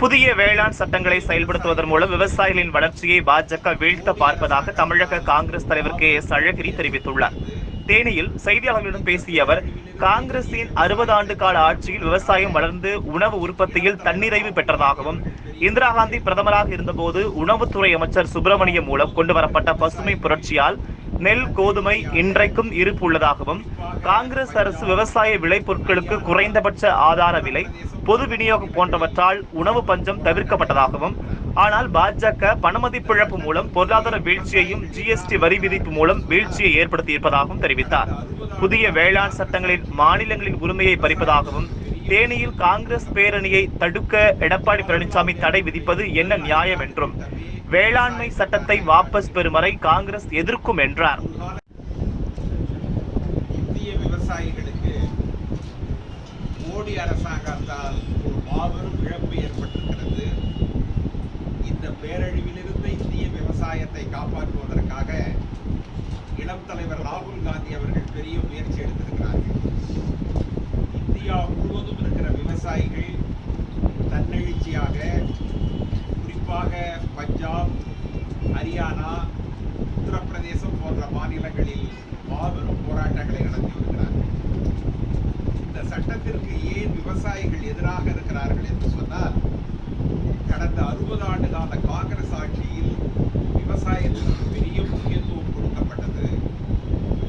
புதிய வேளாண் சட்டங்களை செயல்படுத்துவதன் மூலம் விவசாயிகளின் வளர்ச்சியை பாஜக வீழ்த்த பார்ப்பதாக தமிழக காங்கிரஸ் தலைவர் கே எஸ் அழகிரி தெரிவித்துள்ளார். தேனியில் செய்தியாளர்களிடம் பேசிய அவர் காங்கிரசின் அறுபது ஆண்டு கால ஆட்சியில் விவசாயம் வளர்ந்து உணவு உற்பத்தியில் தன்னிறைவு பெற்றதாகவும் இந்திரா காந்தி பிரதமராக இருந்தபோது உணவுத்துறை அமைச்சர் சுப்பிரமணியம் மூலம் கொண்டு வரப்பட்ட பசுமை புரட்சியால் நெல் கோதுமை இன்றைக்கும் இருப்பு உள்ளதாகவும் காங்கிரஸ் அரசு விவசாய விளைபொருட்களுக்கு குறைந்தபட்ச ஆதார விலை பொது விநியோகம் போன்றவற்றால் உணவு பஞ்சம் தவிர்க்கப்பட்டதாகவும் ஆனால் பாஜக பணமதிப்பிழப்பு மூலம் பொருளாதார வீழ்ச்சியையும் ஜிஎஸ்டி வரி விதிப்பு மூலம் வீழ்ச்சியை ஏற்படுத்தியிருப்பதாகவும் தெரிவித்தார். புதிய வேளாண் சட்டங்களில் மாநிலங்களின் உரிமையை பறிப்பதாகவும் தேனியில் காங்கிரஸ் பேரணியை தடுக்க எடப்பாடி பழனிசாமி தடை விதிப்பது என்ன நியாயம் என்றும் வேளாண்மை சட்டத்தை வாபஸ் பெறும் வரை காங்கிரஸ் எதிர்க்கும் என்றார். இந்திய விவசாயிகளுக்கு மோடி அரசாங்கத்தால் ஒரு மாபெரும் இழப்பு ஏற்பட்டிருக்கிறது இந்த பேரழிவிலிருந்து இந்திய விவசாயத்தை காப்பாற்றுவதற்காக இளம் தலைவர் ராகுல் காந்தி அவர்கள் பெரிய முயற்சி எடுத்திருக்கிறார்கள். இந்தியா முழுவதும் இருக்கிற விவசாயிகள் தன்னெழுச்சியாக குறிப்பாக பஞ்சாப் ஹரியானா உத்தரப்பிரதேசம் போன்ற மாநிலங்களில் மாபெரும் போராட்டங்களை நடத்தி வருகிறார்கள். இந்த சட்டத்திற்கு ஏன் விவசாயிகள் எதிராக இருக்கிறார்கள் என்று சொன்னால் கடந்த அறுபது ஆண்டு கால காங்கிரஸ் ஆட்சியில் விவசாயத்திற்கு பெரிய முக்கியத்துவம் கொடுக்கப்பட்டது.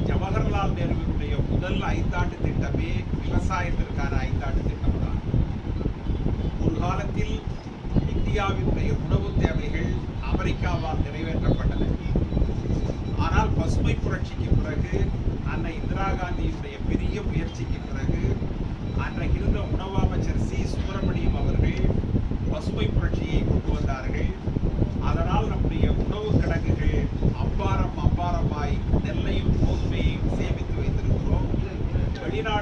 ஜவஹர்லால் நேருவினுடைய முதல் ஐந்தாண்டு திட்டமே விவசாயத்திற்கான ஐந்தாண்டு திட்டம்தான். ஒரு காலத்தில் இந்தியாவினுடைய உணவு தேவைகள் அமெரிக்காவால் நிறைவேற்றப்பட்டன. ஆனால் பசுமை புரட்சிக்கு பிறகு அன்னை இந்திரா காந்தியினுடைய பெரிய முயற்சிக்கு பிறகு அன்றைக்கு இருந்த உணவு அமைச்சர் சி. சுப்பிரமணியம்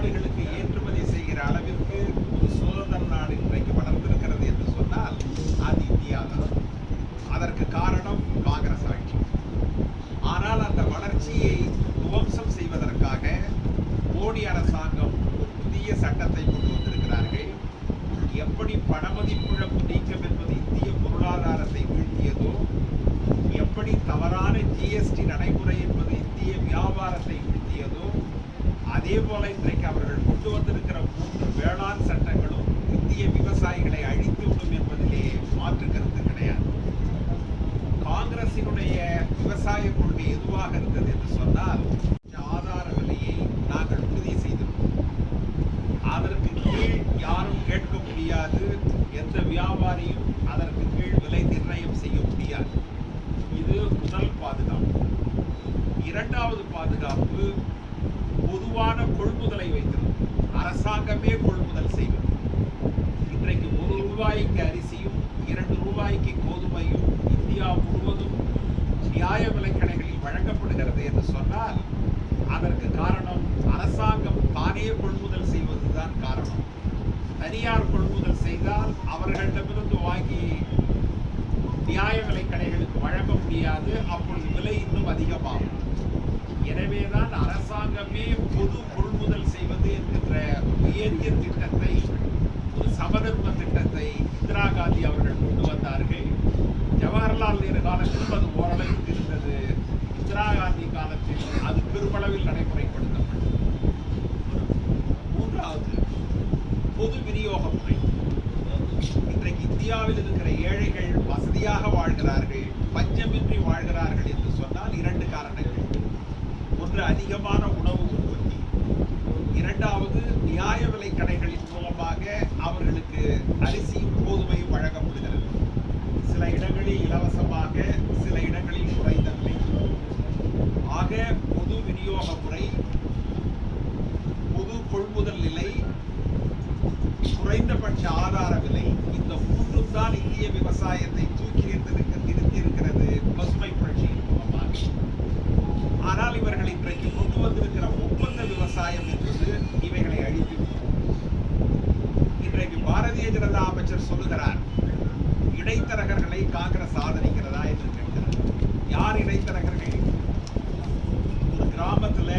வெளிநாடுகளுக்கு ஏற்றுமதி செய்கிற அளவிற்கு ஒரு சுதந்திர நாடு இன்றைக்கு வளர்ந்திருக்கிறது என்று சொன்னால் அது இந்தியா தான் அதற்கு காரணம் காங்கிரஸ் ஆட்சி. ஆனால் அந்த வளர்ச்சியை துவம்சம் செய்வதற்காக மோடி அரசாங்கம் ஒரு புதிய சட்டத்தை கொண்டு வந்திருக்கிறார்கள். எப்படி பணமதிப்பிழப்பு நீக்கம் என்பது இந்திய பொருளாதாரத்தை வீழ்த்தியதோ எப்படி தவறான ஜிஎஸ்டி நடைமுறை என்பது இந்திய வியாபாரத்தை வீழ்த்தியதோ அதே போல இன்றைக்கு அவர்கள் கொண்டு வந்திருக்கிற மூன்று வேளாண் சட்டங்களும் இந்திய விவசாயிகளை அழித்துவிடும் என்பதிலே மாற்று கருத்து கிடையாது. காங்கிரசினுடைய விவசாய கொள்கை எதுவாக இருந்தது என்று சொன்னால் ஆதார விலையை நாங்கள் உறுதி செய்திருக்கிறோம் அதற்கு கீழ் யாரும் கேட்க முடியாது எந்த வியாபாரியும் அதற்கு கீழ் விலை நிர்ணயம் செய்ய முடியாது. இது முதல் பாதுகாப்பு. இரண்டாவது பாதுகாப்பு பொதுவான கொள்முதலை வைத்திருக்கும். அரசாங்கமே கொள்முதல் செய்வது இன்றைக்கு ஒரு ரூபாய்க்கு அரிசியும் இரண்டு ரூபாய்க்கு கோதுமையும் இந்தியா முழுவதும் நியாய விலைக்கடைகளில் வழங்கப்படுகிறது என்று சொன்னால் அதற்கு காரணம் அரசாங்கம் தானே கொள்முதல் செய்வதுதான் காரணம். தனியார் கொள்முதல் செய்தால் அவர்களிடமிருந்து வாங்கி நியாய விலைக்கடைகளுக்கு வழங்க முடியாது. அப்பொழுது விலை இன்னும் அதிகமாகும். எனவேதான் அரசாங்கமே பொது கொள்முதல் செய்வது என்கின்ற உயரிய திட்டத்தை ஒரு சமதர்ம திட்டத்தை இந்திரா காந்தி அவர்கள் கொண்டு வந்தார்கள். ஜவஹர்லால் நேரு காலத்தில் அது ஓரளவுக்கு இருந்தது. இந்திரா காந்தி காலத்தில் அது பெருமளவில் நடைமுறைப்படுத்தப்பட்டது. மூன்றாவது பொது விநியோக முறை. இன்றைக்கு இந்தியாவில் இருக்கிற ஏழைகள் வசதியாக வாழ்கிறார்கள் பஞ்சமின்றி வாழ்கிறார்கள் என்று சொன்னால் இரண்டு காரணங்கள். ஒன்று அதிகமான உணவு உற்பத்தி. இரண்டாவது நியாய விலை கடைகளின் மூலமாக அவர்களுக்கு அரிசியும் கோதுமையும் வழங்கப்படுகிறது. சில இடங்களில் இலவசமாக சில இடங்களில் குறைந்த விலை. ஆக பொது விநியோக முறை பொது கொள்முதல் நிலை குறைந்தபட்ச ஆதார விலை இந்த மூன்றும் தான் இந்திய விவசாயத்தை தூக்கி நிறுத்திருக்க நிறுத்தியிருக்கிறது பசுமை புரட்சியின் மூலமாக ஆனால் இவர்கள் இன்றைக்கு கொண்டு வந்திருக்கிற ஒப்பந்த விவசாயம் என்பது இவைகளை அழித்து இன்றைக்கு பாரதிய ஜனதா அமைச்சர் சொல்லுகிறார் இடைத்தரகர்களை காங்கிரஸ் ஆதரிக்கிறதா என்று கேட்கிறார். யார் இடைத்தரகர்கள்? ஒரு கிராமத்துல